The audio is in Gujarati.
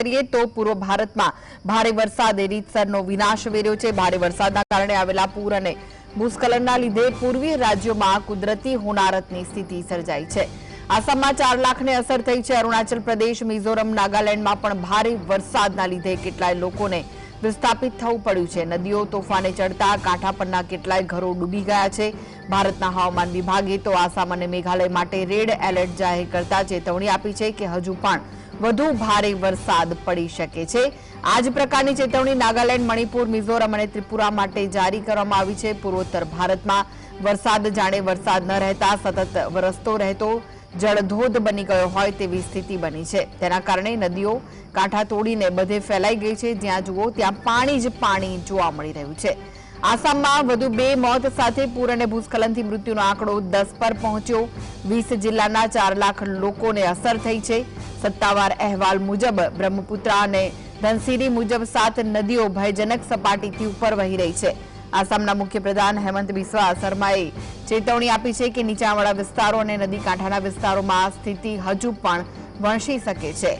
કરીએ તો પૂર્વ ભારતમાં ભારે વરસાદે રીતસરનો વિનાશ વેર્યો છે. ભારે વરસાદના કારણે આવેલા પૂર અને ભૂસ્ખલનના લીધે પૂર્વીય રાજ્યોમાં કુદરતી હોનારતની સ્થિતિ સર્જાઈ છે. આસામમાં ચાર લાખને અસર થઈ છે. અરુણાચલ પ્રદેશ, મિઝોરમ, નાગાલેન્ડમાં પણ ભારે વરસાદના લીધે કેટલાય લોકોને વિસ્થાપિત થવું પડ્યું છે. નદીઓ, તોફાને ચડતા, કાંઠા પરના કેટલાય ઘરો ડૂબી ગયા છે. ભારતના હવામાન વિભાગે તો આસામ અને મેઘાલય માટે રેડ એલર્ટ જાહેર કરતા ચેતવણી આપી છે કે હજુ પણ વધુ ભારે વરસાદ પડી શકે છે. આ જ પ્રકારની ચેતવણી નાગાલેન્ડ, મણિપુર, મિઝોરમ અને ત્રિપુરા માટે જારી કરવામાં આવી છે. પૂર્વોત્તર ભારતમાં વરસાદ જાણે વરસાદ ન રહેતા સતત વરસતો રહેતો જળધોધ બની ગયો હોય તેવી સ્થિતિ બની છે. તેના કારણે નદીઓ, કાંઠા તોડીને બધે ફેલાઈ ગઈ છે. જ્યાં જુઓ ત્યાં પાણી જ પાણી જોવા મળી રહ્યું છે. આસામમાં વધુ બે મોત સાથે પૂર અને ભૂસ્ખલનથી મૃત્યુનો આંકડો દસ પર પહોંચ્યો. વીસ જિલ્લાના ચાર લાખ લોકોને અસર થઈ છે. સત્તાવાર અહેવાલ મુજબ બ્રહ્મપુત્રા અને ધનસિરી મુજબ સાત નદીઓ ભયજનક સપાટીથી ઉપર વહી રહી છે. આસામના મુખ્યપ્રધાન હેમંત બિસ્વા શર્માએ ચેતવણી આપી છે કે નીચાણવાળા વિસ્તારો અને નદી કાંઠાના વિસ્તારોમાં સ્થિતિ હજુ પણ વણસી શકે છે.